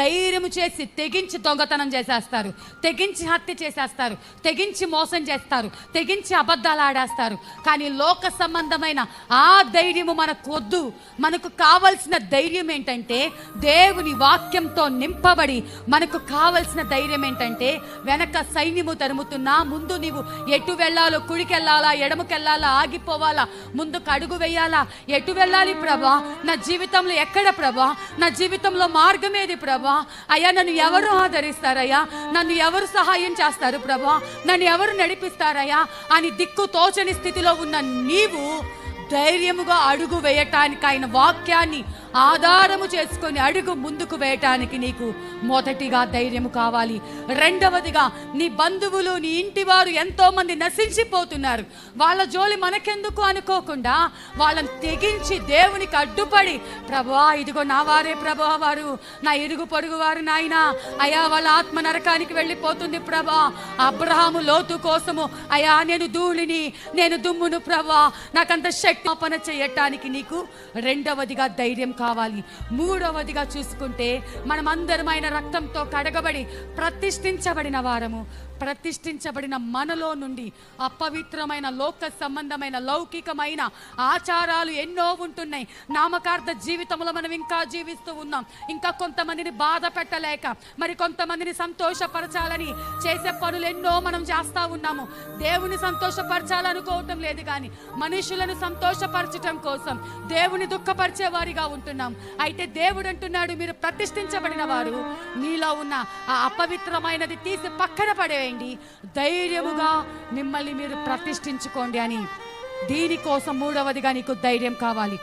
ధైర్యం చేసి తెగించి దొంగతనం చేసేస్తారు. తెగించి హత్య చేసేస్తారు. తెగించి మోసం చేస్తారు. తెగించి అబద్ధాలు ఆడేస్తారు. కానీ లోక సంబంధమైన ఆ ధైర్యము మనకు వద్దు మనకు కావలసిన ధైర్యం ఏంటంటే దేవుని వాక్యంతో నింపబడి మనకు కావలసిన ధైర్యం ఏంటంటే వెనక సైన్యము తరుముతున్నా ముందు నీవు ఎటు వెళ్ళాలో కుడికెళ్ళాలా ఎడమకెళ్ళాలా ఆగిపోవాలా ముందుకు అడుగు వేయాలా ఎటు వెళ్ళాలి ప్రభా? నా జీవితంలో ఎక్కడ ప్రభా? నా జీవితంలో మార్గం ఏది ప్రభా? అయ్యా నన్ను ఎవరు ఆదరిస్తారయ్యా? నన్ను ఎవరు సహాయం చేస్తారు ప్రభా? నన్ను ఎవరు నడిపిస్తారయ్యా? అని దిక్కు తోచని స్థితిలో ఉన్న నీవు ధైర్యముగా అడుగు వేయటానికి ఆయన వాక్యాన్ని ఆధారము చేసుకొని అడుగు ముందుకు వేయటానికి నీకు మొదటిగా ధైర్యము కావాలి. రెండవదిగా నీ బంధువులు నీ ఇంటి వారు ఎంతో మంది నశించిపోతున్నారు. వాళ్ళ జోలి మనకెందుకు అనుకోకుండా వాళ్ళని తెగించి దేవునికి అడ్డుపడి ప్రభా ఇదిగో నా వారే ప్రభా వారు నా ఇరుగు పొరుగు వారు నాయన అయా వాళ్ళ ఆత్మ నరకానికి వెళ్ళిపోతుంది ప్రభా. అబ్రహాము లోతు కోసము అయా నేను ధూళిని నేను దుమ్మును ప్రభా నాకంత శక్తిపన చేయటానికి నీకు రెండవదిగా ధైర్యం కావాలి. మూడవదిగా చూసుకుంటే మనమందరమైన రక్తంతో కడగబడి ప్రతిష్ఠించబడిన వారము. ప్రతిష్ఠించబడిన మనలో నుండి అపవిత్రమైన లోక సంబంధమైన లౌకికమైన ఆచారాలు ఎన్నో ఉంటున్నాయి. నామకార్థ జీవితంలో మనం ఇంకా జీవిస్తూ ఉన్నాం. ఇంకా కొంతమందిని బాధ పెట్టలేక మరి కొంతమందిని సంతోషపరచాలని చేసే పనులు ఎన్నో మనం చేస్తూ ఉన్నాము. దేవుని సంతోషపరచాలనుకోవటం లేదు కానీ మనుషులను సంతోషపరచటం కోసం దేవుని దుఃఖపరిచే వారిగా ఉంటున్నాం. అయితే దేవుడు అంటున్నాడు మీరు ప్రతిష్ఠించబడిన వారు మీలో ఉన్న ఆ అపవిత్రమైనది తీసి పక్కన చేయండి. ధైర్యముగా మిమ్మల్ని మీరు ప్రతిష్ఠించుకోండి అని. దీనికోసం మూడవదిగా నీకు ధైర్యం కావాలి.